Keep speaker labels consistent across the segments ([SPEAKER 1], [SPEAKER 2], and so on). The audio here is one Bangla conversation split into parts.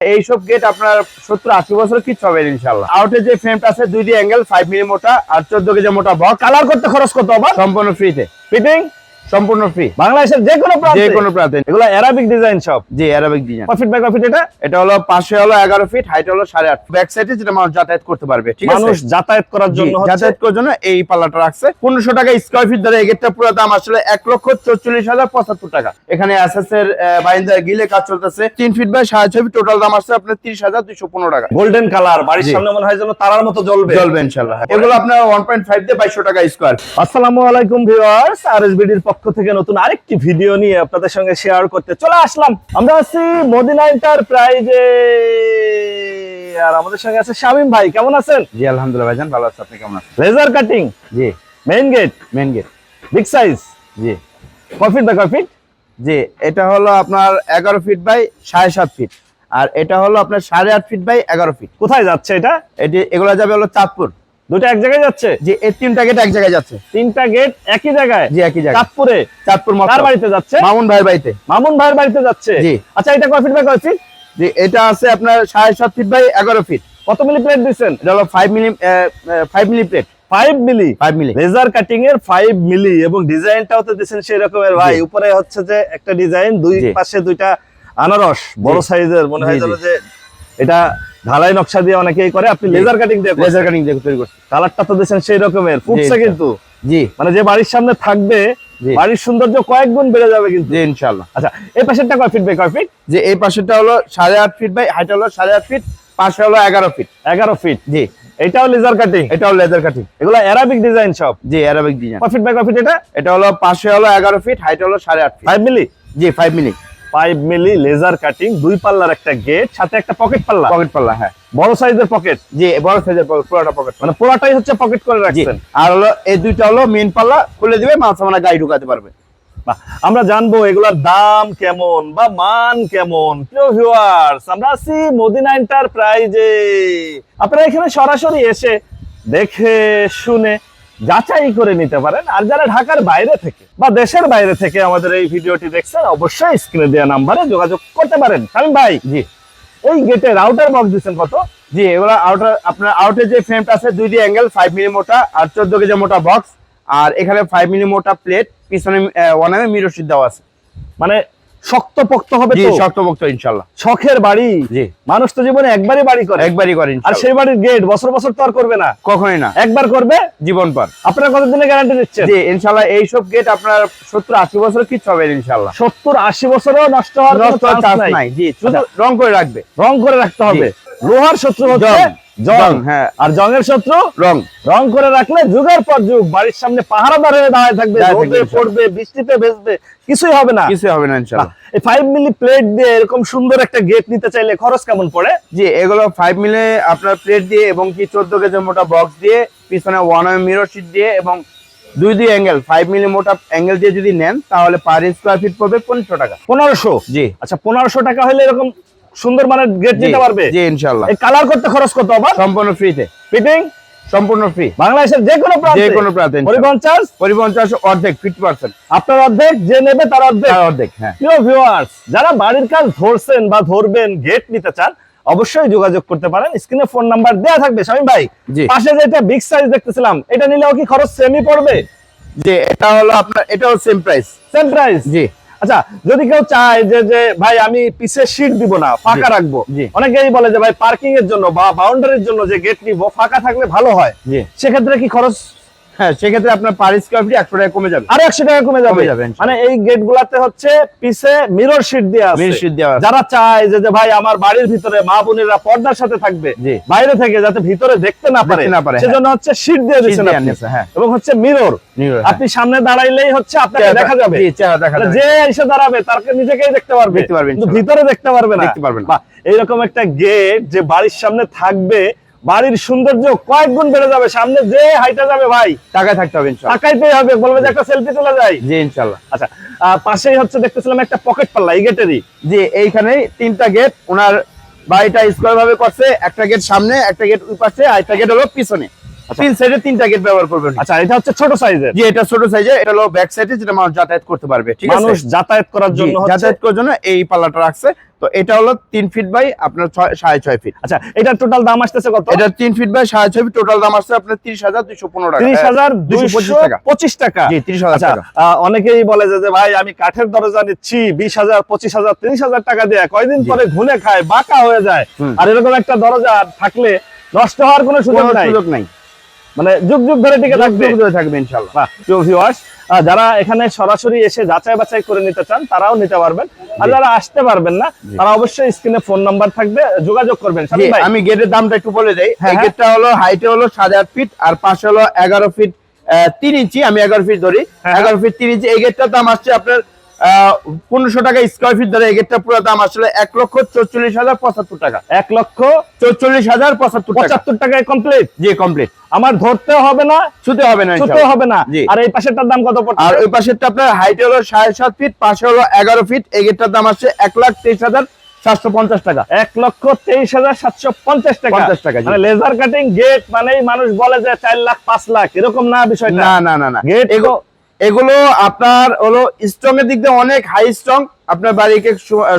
[SPEAKER 1] এইসব গেট আপনার সত্তর আশি বছর কিচ্ছু হবে ইনশাল্লাহ আউটে যে ফ্রেমটা আছে দুইটি অ্যাঙ্গেল ফাইভ মিলি মোটা আর চোদ্দ কেজি মোটা বক
[SPEAKER 2] কালার করতে খরচ করতে হবে
[SPEAKER 1] সম্পূর্ণ ফ্রিতে
[SPEAKER 2] ফিটিং
[SPEAKER 1] সম্পূর্ণ ফ্রি
[SPEAKER 2] বাংলাদেশের যে কোনো প্রান্তে।
[SPEAKER 1] যে কোনো প্রান্তে।
[SPEAKER 2] এগুলো অ্যারাবিক ডিজাইন সব।
[SPEAKER 1] জি Arabic design
[SPEAKER 2] profit by profit এটা?
[SPEAKER 1] এটা হলো পাশে হলো এগারো ফিট হাইট হলো সাড়ে আট ব্যাক সাইডে যেটা মানুষ যাতায়াত করতে পারবে ঠিক আছে?
[SPEAKER 2] মানুষ যাতায়াত করার জন্য
[SPEAKER 1] যাতায়াত করার জন্য এই পাল্লাটা রাখছে। পনেরোশো টাকা স্কোয়ার ফিট ধরে এই গেটটা পুরো দাম আসলে এক লক্ষ চল্লিশ হাজার পঁচাত্তর টাকা। এখানে এসএস এর বাইন্দা গিলে কাজ চলতেছে। তিন ফিট বাই সাড়ে ছয় ফিট টোটাল দাম আসছে আপনার তিরিশ হাজার দুইশো পনেরো টাকা।
[SPEAKER 2] গোল্ডেন কালার বাড়ির। সামনে মনে হয় যেন তারার মতো জ্বলবে।
[SPEAKER 1] চলবে ইনশাল্লাহ। এগুলো আপনার ওয়ান পয়েন্ট ফাইভ দিয়ে বাইশশো টাকা স্কোয়ার
[SPEAKER 2] আসসালামু আলাইকুম ভিউয়ার্স আরএসবিডির পক্ষ থেকে নতুন আরেকটি ভিডিও নিয়ে আপনাদের সঙ্গে শেয়ার করতে চলে আসলাম। আমরা আছি মদিনা এন্টারপ্রাইজে আর আমাদের সঙ্গে আছে শামিম ভাই কেমন আছেন?
[SPEAKER 1] জি আলহামদুলিল্লাহ ভাইজান ভালো আছে। আপনি কেমন আছেন?
[SPEAKER 2] Laser cutting
[SPEAKER 1] G.
[SPEAKER 2] Main gate
[SPEAKER 1] main gate
[SPEAKER 2] big size
[SPEAKER 1] G.
[SPEAKER 2] Profit by profit
[SPEAKER 1] জি এটা হলো আপনার এগারো ফিট বাই সাড়ে সাত ফিট আর এটা হলো আপনার সাড়ে আট ফিট বাই এগারো ফিট
[SPEAKER 2] কোথায় যাচ্ছে এটা?
[SPEAKER 1] এটি এগুলো যাবে হলো চাঁদপুর।
[SPEAKER 2] দুটো এক জায়গায় যাচ্ছে?
[SPEAKER 1] যে এই তিনটা গেট এক জায়গায় যাচ্ছে।
[SPEAKER 2] তিনটা গেট একই জায়গায়?
[SPEAKER 1] জি একই জায়গায়।
[SPEAKER 2] চাঁদপুরে?
[SPEAKER 1] চাঁদপুর
[SPEAKER 2] কার
[SPEAKER 1] মতো
[SPEAKER 2] বাড়িতে যাচ্ছে?
[SPEAKER 1] মামুন ভাইয়ের বাড়িতে।
[SPEAKER 2] মামুন ভাইয়ের বাড়িতে যাচ্ছে?
[SPEAKER 1] জি।
[SPEAKER 2] আচ্ছা এটা কয় ফিট বাই কয় ফিট
[SPEAKER 1] যে এটা আছে আপনার সাড়ে সাত ফিট বাই এগারো ফিট
[SPEAKER 2] কত মিলি প্লেট দিচ্ছেন?
[SPEAKER 1] এটা হলো five milli five milli plate
[SPEAKER 2] five milli
[SPEAKER 1] five milli
[SPEAKER 2] laser cutting এর ফাইভ মিলি এবং ডিজাইনটাও তো দিচ্ছেন সেই রকমের ভাই উপরে হচ্ছে যে একটা ডিজাইন দুই পাশে দুইটা আনারস বড় সাইজের মনে হয় যেন যে এটা ঢালাই নকশা দিয়ে অনেকেই করে আপনি লেজার কাটিং দিয়ে
[SPEAKER 1] লেজার কাটিং দিয়ে তৈরি করছি
[SPEAKER 2] কালারটা তো দিচ্ছেন সেই রকমের ফুটছে কিন্তু।
[SPEAKER 1] জি।
[SPEAKER 2] মানে যে বাড়ির সামনে থাকবে বাড়ির সৌন্দর্য কয়েক গুণ বেড়ে যাবে কিন্তু।
[SPEAKER 1] জি ইনশাল্লাহ
[SPEAKER 2] আচ্ছা এই পাশেরটা কয় ফিট বাই কয় ফিট
[SPEAKER 1] যে এই পাশেরটা হলো সাড়ে আট ফিট বাই হাইট হলো সাড়ে আট ফিট পাশে হলো এগারো ফিট
[SPEAKER 2] এগারো ফিট
[SPEAKER 1] জি।
[SPEAKER 2] এটাও লেজার কাটিং
[SPEAKER 1] এটা হলো লেজার কাটিং
[SPEAKER 2] এগুলো অ্যারাবিক ডিজাইন সব?
[SPEAKER 1] জি অ্যারাবিক ডিজাইন
[SPEAKER 2] কয় ফিট বাই কয় ফিট এটা?
[SPEAKER 1] এটা হলো পাশে হলো এগারো ফিট হাইট হলো সাড়ে আট ফিট
[SPEAKER 2] ফাইভ মিলি
[SPEAKER 1] জি five milli
[SPEAKER 2] five milli laser cutting দুই পাল্লার একটা গেট সাথে একটা পকেট পাল্লা।
[SPEAKER 1] পকেট পাল্লা হ্যাঁ।
[SPEAKER 2] বড় সাইজের পকেট
[SPEAKER 1] জি বড় সাইজের পুরোটা পকেট
[SPEAKER 2] মানে পুরাটাই হচ্ছে পকেট করে রাখছেন।
[SPEAKER 1] আর হলো এই দুইটা হলো মেন পাল্লা খুলে দিবে মাছ মানে গাড়ি ঢুকাতে পারবে।
[SPEAKER 2] আমরা জানব এগুলার দাম কেমন বা মান কেমন। প্রিয় ভিউয়ার্স আমরা আছি মদিনা এন্টারপ্রাইজে আপনারা এখানে সরাসরি এসে দেখে শুনে যাচাই করে নিতে পারেন। আর যারা ঢাকার বাইরে থেকে বা দেশের বাইরে থেকে আমাদের এই ভিডিওটি দেখছেন অবশ্যই স্ক্রিনে দেওয়া নাম্বারে যোগাযোগ করতে পারেন। শামিম ভাই
[SPEAKER 1] জি।
[SPEAKER 2] এই গেটে রাউটার বক্স দিচ্ছেন কত?
[SPEAKER 1] জি এগুলো আউটার আপনার আউটের যে ফ্রেমটা আছে দুইটি অ্যাঙ্গেল ফাইভ মিলি মোটা আর চোদ্দ কেজি মোটা বক্স আর এখানে ফাইভ মিলি মোটা প্লেট পিছনে ওয়ান এম মিরর সিট দেওয়া আছে।
[SPEAKER 2] মানে হবে তো? শখের বাড়ি?
[SPEAKER 1] জি।
[SPEAKER 2] মানুষ তো জীবনে একবারই বাড়ি করে।
[SPEAKER 1] একবারই করে
[SPEAKER 2] আর সেই বাড়ির গেট বছর বছর তো আর করবে না।
[SPEAKER 1] কখনোই না।
[SPEAKER 2] একবার করবে?
[SPEAKER 1] জীবন পর।
[SPEAKER 2] আপনারা কতদিনে গ্যারান্টি দিচ্ছেন
[SPEAKER 1] জি ইনশাল্লাহ এইসব গেট আপনার সত্তর আশি বছর কিছু হবে ইনশাল্লাহ
[SPEAKER 2] সত্তর আশি বছরও নষ্ট হওয়ার কোনো নাই।
[SPEAKER 1] নাই। জি শুধু
[SPEAKER 2] আচ্ছা।
[SPEAKER 1] রং করে রাখবে।
[SPEAKER 2] রং করে রাখতে হবে। লোহার শত্রু হচ্ছে
[SPEAKER 1] জং। হ্যাঁ।
[SPEAKER 2] আর জংয়ের শত্রু
[SPEAKER 1] রং।
[SPEAKER 2] রং করে রাখলে যুগের পর যুগ বাড়ির সামনে পাহারাদার হয়ে দাঁড়ায় থাকবে রোদে পড়বে বৃষ্টিতে ভেজবে কিছুই হবে না।
[SPEAKER 1] কিছু হবে না ইনশাল্লাহ।
[SPEAKER 2] বাহ, এই ফাইভ মিলি প্লেট দিয়ে এরকম সুন্দর একটা গেট নিতে চাইলে খরচ কেমন পড়ে?
[SPEAKER 1] জি এগুলো ফাইভ মিলে আপনার প্লেট দিয়ে এবং কি চোদ্দ কেজি মোটা বক্স দিয়ে পিছনে ওয়ান এম মিরর শিট দিয়ে এবং দুই দুই অ্যাঙ্গেল ফাইভ মিলি মোটা অ্যাঙ্গেল দিয়ে যদি নেন তাহলে পার স্কোয়ার ফিট পড়বে পনেরোশো টাকা।
[SPEAKER 2] পনেরোশো?
[SPEAKER 1] জি।
[SPEAKER 2] আচ্ছা পনেরোশো টাকা হলে এরকম সুন্দর মানের গেট
[SPEAKER 1] জি,
[SPEAKER 2] নিতে পারবে?
[SPEAKER 1] জি ইনশাল্লাহ
[SPEAKER 2] এই কালার করতে খরচ কত আবার?
[SPEAKER 1] সম্পূর্ণ ফ্রিতে
[SPEAKER 2] ফিটিং
[SPEAKER 1] সম্পূর্ণ ফ্রি
[SPEAKER 2] বাংলাদেশের যে কোনো প্রান্তে।
[SPEAKER 1] যে কোনো প্রান্তে
[SPEAKER 2] পরিবহন চার্জ
[SPEAKER 1] পরিবহন চার্জ অর্ধেক ফিফটি পার্সেন্ট
[SPEAKER 2] আপনার অর্ধেক যে নেবে তার অর্ধেক।
[SPEAKER 1] অর্ধেক হ্যাঁ।
[SPEAKER 2] প্রিয় ভিউয়ার্স যারা বাড়ির কাজ ধরছেন বা ধরবেন গেট নিতে চান অবশ্যই যোগাযোগ করতে পারেন। স্ক্রিনে ফোন নাম্বার দেয়া থাকবে স্বামী ভাই।
[SPEAKER 1] জি।
[SPEAKER 2] পাশে যেটা বিগ সাইজ দেখতেছিলাম এটা নিলেও কি খরচ সেমই পড়বে?
[SPEAKER 1] যে এটা হলো আপনার এটাও সেম প্রাইস
[SPEAKER 2] সেম প্রাইস
[SPEAKER 1] জি।
[SPEAKER 2] আচ্ছা যদি কেউ চায় যে যে ভাই আমি পিছে সিট দিব না ফাঁকা রাখব। অনেকেই বলে যে ভাই পার্কিং এর জন্য বা বাউন্ডারির জন্য যে গেট নিবো ফাঁকা থাকলে ভালো হয়। সেক্ষেত্রে কি খরচ
[SPEAKER 1] হ্যাঁ সেক্ষেত্রে আপনার পার স্কোয়ার ফিট একশো টাকা কমে যাবে।
[SPEAKER 2] আরও একশো টাকা কমে যাবে। মানে এই গেট গুলাতে হচ্ছে পিছে মিরর শিট দেওয়া
[SPEAKER 1] মিরর sheet দেওয়া
[SPEAKER 2] যারা চায় যে ভাই আমার বাড়ির ভিতরে মা বোনেরা পর্দার সাথে থাকবে বাইরে থেকে যাতে ভিতরে দেখতে না পারে
[SPEAKER 1] না পারে, হ্যাঁ।
[SPEAKER 2] সেজন্য হচ্ছে শিট দিয়ে দিচ্ছেন আপনি।
[SPEAKER 1] হ্যাঁ।
[SPEAKER 2] এবং হচ্ছে মিরর আপনি সামনে দাঁড়াইলেই হচ্ছে আপনাকে দেখা যাবে। তাহলে
[SPEAKER 1] যাবে।
[SPEAKER 2] যে এসে দাঁড়াবে তাকে নিজেকেই দেখতে পারবে।
[SPEAKER 1] দেখতে পারবে,
[SPEAKER 2] কিন্তু ভিতরে দেখতে পারবে না।
[SPEAKER 1] দেখতে পারবে না।
[SPEAKER 2] এইরকম একটা গেট যে বাড়ির সামনে থাকবে বাড়ির সৌন্দর্য কয়েক গুণ বেড়ে যাবে। সামনে যে হাইটা যাবে ভাই
[SPEAKER 1] টাকায় থাকতে হবে টাকায়
[SPEAKER 2] পেয়ে হবে বলবে যে একটা সেলফি তোলা যায়।
[SPEAKER 1] জি ইনশাল্লাহ।
[SPEAKER 2] আচ্ছা পাশেই হচ্ছে দেখতেছিলাম একটা পকেট পাল্লা এই গেটেরই
[SPEAKER 1] যে এইখানে তিনটা গেট ওনার বাড়িটা স্কোয়ার ভাবে করছে একটা গেট সামনে একটা গেট ওই পাশে আর একটা গেট হলো পিছনে। তিন সাইডে তিনটা গেট ব্যবহার করবেন।
[SPEAKER 2] আচ্ছা এটা হচ্ছে ছোট সাইজের
[SPEAKER 1] জি এটা ছোট সাইজে এটা হলো ব্যাক সাইডে যেটা মানুষ যাতায়াত করতে পারবে ঠিক আছে?
[SPEAKER 2] মানুষ যাতায়াত করার জন্য
[SPEAKER 1] যাতায়াত করার জন্য এই পাল্লাটা রাখছে। তো এটা হলো তিন ফিট বাই আপনার সাড়ে ছয় ফিট
[SPEAKER 2] আচ্ছা এটার টোটাল দাম আসতেছে কত?
[SPEAKER 1] এটা তিন ফিট বাই সাড়ে ছয় ফিট টোটাল দাম আসছে আপনার তিরিশ হাজার দুইশো পনেরো টাকা।
[SPEAKER 2] তিরিশ হাজার
[SPEAKER 1] দুইশো পঁচিশ টাকা। তিরিশ হাজার
[SPEAKER 2] আচ্ছা
[SPEAKER 1] টাকা।
[SPEAKER 2] অনেকেই বলে যে ভাই আমি কাঠের দরজা নিচ্ছি বিশ হাজার পঁচিশ হাজার তিরিশ হাজার টাকা দিয়ে। কয়দিন পরে ঘুনে খায় বাঁকা হয়ে যায়। আর এরকম একটা দরজা থাকলে নষ্ট হওয়ার কোনো সুযোগ নাই। মানে যুগ যুগ ধরে টিকে থাকবে।
[SPEAKER 1] যুগ ধরে থাকবে ইনশাল্লাহ
[SPEAKER 2] viewers, যারা এখানে সরাসরি এসে যাচাই বাছাই করে নিতে চান তারাও নিতে পারবেন। আর যারা আসতে পারবেন না তারা অবশ্যই স্ক্রিনে ফোন নাম্বার থাকবে যোগাযোগ করবেন।
[SPEAKER 1] আমি গেটের দামটা একটু বলে দেই।
[SPEAKER 2] হ্যাঁ,
[SPEAKER 1] এই
[SPEAKER 2] হ্যাঁ।
[SPEAKER 1] গেটটা হলো হাইটে হলো সাড়ে আট ফিট আর পাশে হলো এগারো ফিট তিন ইঞ্চি আমি এগারো ফিট ধরি।
[SPEAKER 2] হ্যাঁ।
[SPEAKER 1] এগারো ফিট তিন ইঞ্চি এই গেটটার দাম আসছে আপনার পনেরোশো টাকা স্কোয়ার ফিট ধরে এই গেটটা পুরো দাম আসলে এক লক্ষ চৌচল্লিশ হাজার পঁচাত্তর টাকা।
[SPEAKER 2] এক লক্ষ
[SPEAKER 1] চৌচল্লিশ হাজার পঁচাত্তর
[SPEAKER 2] পঁচাত্তর টাকায় কমপ্লিট
[SPEAKER 1] জি কমপ্লিট
[SPEAKER 2] আমার ধরতে হবে না
[SPEAKER 1] ছুতে হবে না
[SPEAKER 2] ছুতে হবে না। আর এই পাশেরটার দাম কত
[SPEAKER 1] আর ওই পাশেরটা আপনার হাইট হলো সাড়ে সাত ফিট পাশে হলো এগারো ফিট এই গেটটার দাম আসছে এক লাখ তেইশ হাজার সাতশো পঞ্চাশ টাকা।
[SPEAKER 2] এক লক্ষ তেইশ হাজার সাতশো পঞ্চাশ টাকা।
[SPEAKER 1] 50 টাকা,
[SPEAKER 2] মানে লেজার কাটিং গেট মানেই মানুষ বলে যে চার লাখ পাঁচ লাখ এরকম না বিষয়টা।
[SPEAKER 1] না না না না।
[SPEAKER 2] Gate
[SPEAKER 1] এগুলো আপনার হলো স্ট্রং এর দিক দিয়ে অনেক হাই স্ট্রং আপনার বাড়িকে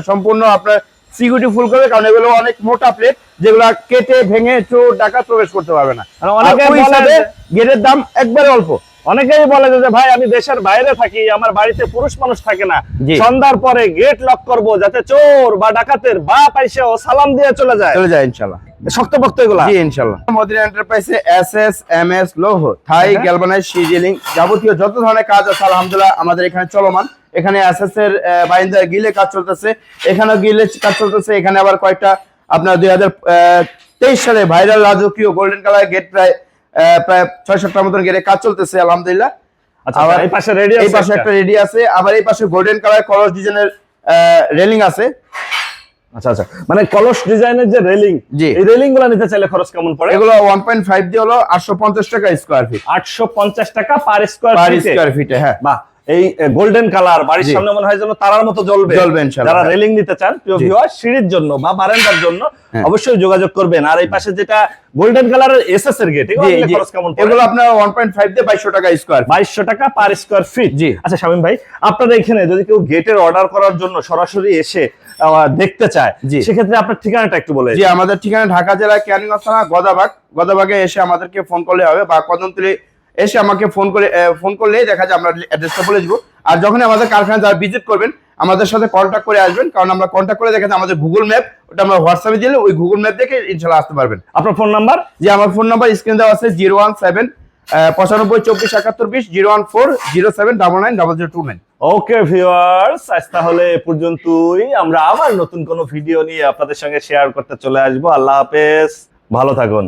[SPEAKER 1] সম্পূর্ণ আপনার সিকিউরিটি ফুল করবে কারণ এগুলো অনেক মোটা প্লেট যেগুলো কেটে ভেঙে চোর ডাকাত প্রবেশ করতে পারবে না।
[SPEAKER 2] মানে
[SPEAKER 1] গেটের দাম একবারে অল্প।
[SPEAKER 2] অনেকেই বলে যে ভাই আমি দেশের বাইরে থাকি আমার বাড়িতে পুরুষ মানুষ থাকে না। সন্ধ্যার পরে গেট লক করব যাতে চোর বা ডাকাতের বাপ আইসে ও সালাম দিয়ে চলে যায়।
[SPEAKER 1] চলে যায় ইনশাল্লাহ।
[SPEAKER 2] শক্তপোক্ত এগুলা।
[SPEAKER 1] জি ইনশাল্লাহ। মদিনা এন্টারপ্রাইজে এস এস লৌহ থাই
[SPEAKER 2] হ্যাঁ।
[SPEAKER 1] গ্যালভানাইজ সিজিলিং যাবতীয় যত ধরনের কাজ আছে আলহামদুলিল্লাহ আমাদের এখানে চলমান। এখানে এস এস এর বাইন্দার গিলে কাজ চলতেছে। এখানেও গিলে কাজ চলতেছে। এখানে আবার কয়েকটা আপনার দুই হাজার তেইশ সালে ভাইরাল রাজকীয় গোল্ডেন কালার গেট প্রায় প্রায় ছয় সাতটার মতন গেটে কাজ চলতেছে আলহামদুলিল্লাহ।
[SPEAKER 2] আচ্ছা
[SPEAKER 1] আবার
[SPEAKER 2] এই পাশে রেডি
[SPEAKER 1] এই পাশে একটা রেডি আছে আবার এই পাশে গোল্ডেন কালার কলস ডিজাইনের রেলিং আছে।
[SPEAKER 2] আচ্ছা আচ্ছা মানে কলস ডিজাইনের যে রেলিং এই রেলিংগুলো নিতে চাইলে খরচ কেমন পড়ে?
[SPEAKER 1] এগুলো ওয়ান পয়েন্ট ফাইভ দিয়ে হলো আটশো পঞ্চাশ টাকা স্কোয়ার ফিট
[SPEAKER 2] আটশো পঞ্চাশ টাকা পার স্কোয়ার
[SPEAKER 1] পার
[SPEAKER 2] ফিটে
[SPEAKER 1] স্কোয়ার ফিটে হ্যাঁ।
[SPEAKER 2] বাহ এই গোল্ডেন কালার বাড়ির সামনে মনে হয় যেন তারার মতো জ্বলবে।
[SPEAKER 1] জ্বলবে
[SPEAKER 2] যারা রেলিং নিতে চান প্রিয় ভিউয়ার সিঁড়ির জন্য বা বারান্দার জন্য
[SPEAKER 1] হ্যাঁ।
[SPEAKER 2] অবশ্যই যোগাযোগ করবেন। আর এই পাশে যেটা গোল্ডেন কালারের এসএস এর গেট এগুলো
[SPEAKER 1] আপনার ওয়ান পয়েন্ট ফাইভ দিয়ে বাইশশো টাকা স্কোয়ার
[SPEAKER 2] বাইশশো টাকা পার স্কোয়ার ফিট
[SPEAKER 1] জি।
[SPEAKER 2] আচ্ছা শামীম ভাই আপনারা এখানে যদি কেউ গেটের অর্ডার করার জন্য সরাসরি এসে দেখতে চায়
[SPEAKER 1] জি।
[SPEAKER 2] সেক্ষেত্রে আপনার ঠিকানাটা একটু বলে
[SPEAKER 1] জি আমাদের ঠিকানা ঢাকা জেলা থানা গদাবাগ। গদাবাগে এসে আমাদেরকে ফোন করলে হবে। বা কদমতলি এসে আমাকে ফোন করে ফোন করলেই দেখা যায় আমরা অ্যাড্রেসটা বলে দিব। আর যখন আমাদের কারখানা যারা ভিজিট করবেন, আমাদের সাথে কন্ট্যাক্ট করে আসবেন, কারণ আমরা কন্ট্যাক্ট করে দেখা যায় আমাদের গুগল ম্যাপ ওটা আমরা হোয়াটসঅ্যাপে দিলে ওই গুগল ম্যাপ দেখে ইনশাল্লাহ আসতে পারবেন।
[SPEAKER 2] আপনার ফোন নাম্বার
[SPEAKER 1] যে আমার ফোন নাম্বার স্ক্রিন দেওয়া আছে জিরো ওয়ান সেভেন পঁচানব্বই, চব্বিশ, একাত্তর, বিশ zero one four zero seven double nine double zero two nine
[SPEAKER 2] okay viewers আজ তাহলে এ পর্যন্তই। আমরা আবার নতুন কোনো ভিডিও নিয়ে আপনাদের সঙ্গে শেয়ার করতে চলে আসব। আল্লাহ হাফেজ, ভালো থাকুন।